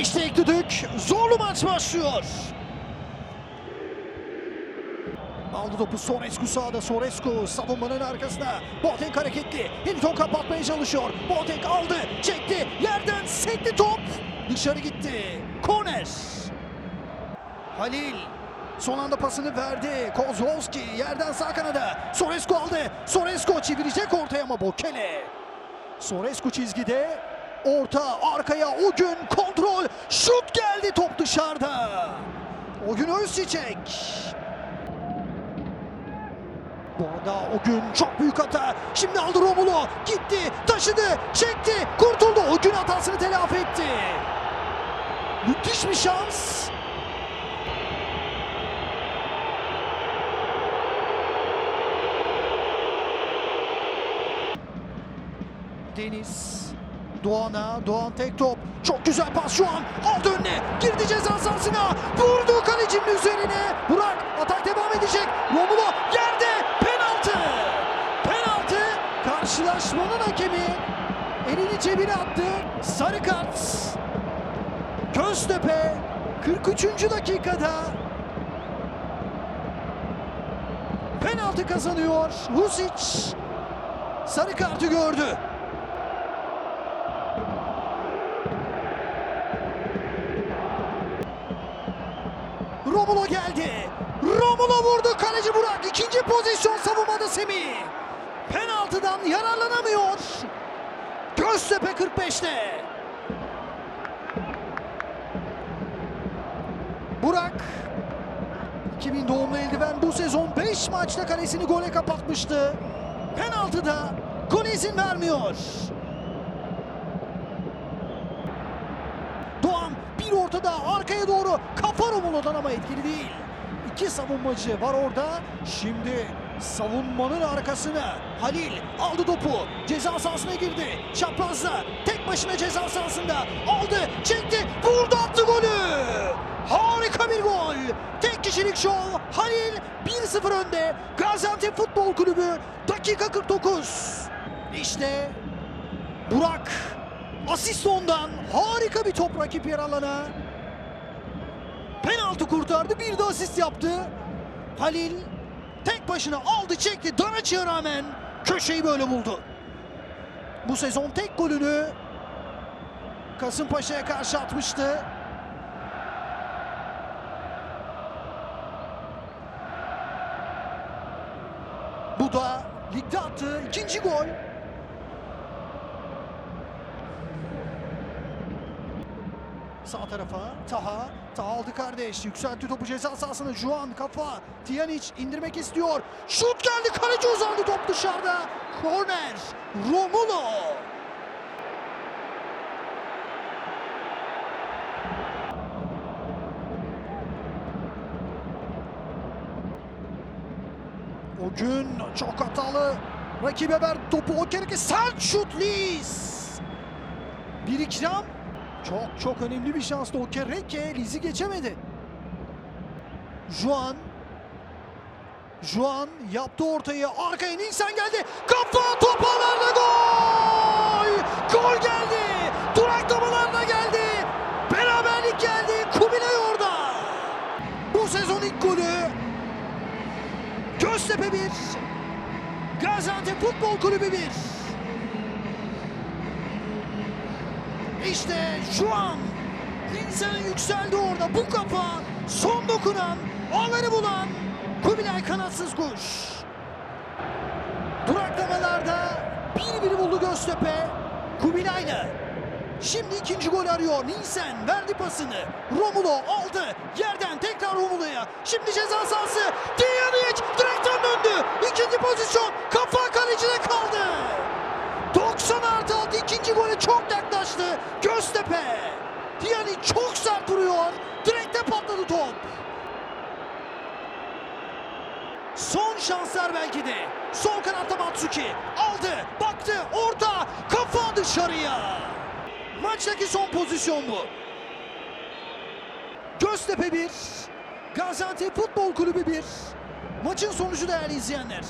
İşte ilk düdük. Zorlu maç başlıyor. Aldı topu Sorescu sağda. Sorescu savunmanın arkasında. Boateng hareketli. Hilton kapatmaya çalışıyor. Boateng aldı. Çekti. Yerden sekti top. Dışarı gitti. Korner. Halil. Son anda pasını verdi. Kozlowski yerden sağ kanada. Sorescu aldı. Sorescu çevirecek ortaya ama Bokele. Sorescu çizgide. Orta arkaya o gün kontrol. Şut geldi top dışarıda. O gün Özçiçek. Bu arada o gün çok büyük hata. Şimdi aldı Romulo. Gitti, taşıdı, çekti, kurtuldu. O gün hatasını telafi etti. Müthiş bir şans. Deniz. Doğan'a, Doğan tek top. Çok güzel pas şu an. Aldı önüne. Girdi ceza sahasına. Vurdu kalecinin üzerine. Burak atak devam edecek. Romulo yerde. Penaltı. Penaltı. Karşılaşmanın hakemi elini cebine attı. Sarı kart. Göztepe 43. dakikada penaltı kazanıyor. Husic sarı kartı gördü. Romulo geldi. Romulo vurdu. Kaleci Burak. İkinci pozisyon savunmada Semih. Penaltıdan yararlanamıyor. Göztepe 45'te. Burak 2000 doğumlu eldiven bu sezon 5 maçta kalesini gole kapatmıştı. Penaltıda gol izin vermiyor. Doğan bir ortada arkaya doğru kafa Romulo'dan ama etkili değil. İki savunmacı var orada. Şimdi savunmanın arkasına Halil aldı topu. Ceza sahasına girdi. Çaprazda tek başına ceza sahasında aldı, çekti, vurdu attı golü. Harika bir gol. Tek kişilik şov. Halil 1-0 önde. Gaziantep Futbol Kulübü dakika 49. İşte Burak asist ondan harika bir top rakip yer alana. Penaltı kurtardı bir de asist yaptı. Halil tek başına aldı çekti Danaçı'ya rağmen köşeyi böyle buldu. Bu sezon tek golünü Kasımpaşa'ya karşı atmıştı. Bu da ligde attığı ikinci gol. Sağ tarafa Taha. Taha aldı kardeş. Yükseltti topu ceza sahasına. Juan kafa. Tiyanic indirmek istiyor. Şut geldi. Kaleci uzandı top dışarıda. Korner. Romulo. O gün çok hatalı. Rakibe ver topu. O kere ki sert şut Liz. Bir ikram. Çok çok önemli bir şanstı. O Kereke Liz'i geçemedi. Juan. Juan yaptı ortayı. Arkaya Nilsen geldi. Kafa top ağlarda gol! Gol geldi. Duraklamalarla geldi. Beraberlik geldi. Kubilay orada. Bu sezon ilk golü. Göztepe 1. Gaziantep Futbol Kulübü 1. İşte şu an insan yükseldi orada. Bu kafa son dokunan, ağları bulan Kubilay kanatsız kuş. Duraklamalarda bir biri buldu Göztepe. Kubilay'la. Şimdi ikinci gol arıyor. Nilsen verdi pasını. Romulo aldı. Yerden tekrar Romulo'ya. Şimdi ceza sahası. Dijanic direkten döndü. İkinci pozisyon. Kafa kalecide kaldı. 90 artı 6 ikinci gole çok yaklaştı. Göztepe. Dijanic çok sert vuruyor. Direkte patladı top. Son şanslar belki de. Sol kanatta Matsuki aldı, baktı, orta, kafa dışarıya. Maçtaki son pozisyon bu. Göztepe 1, Gaziantep Futbol Kulübü 1. Maçın sonucu değerli izleyenler.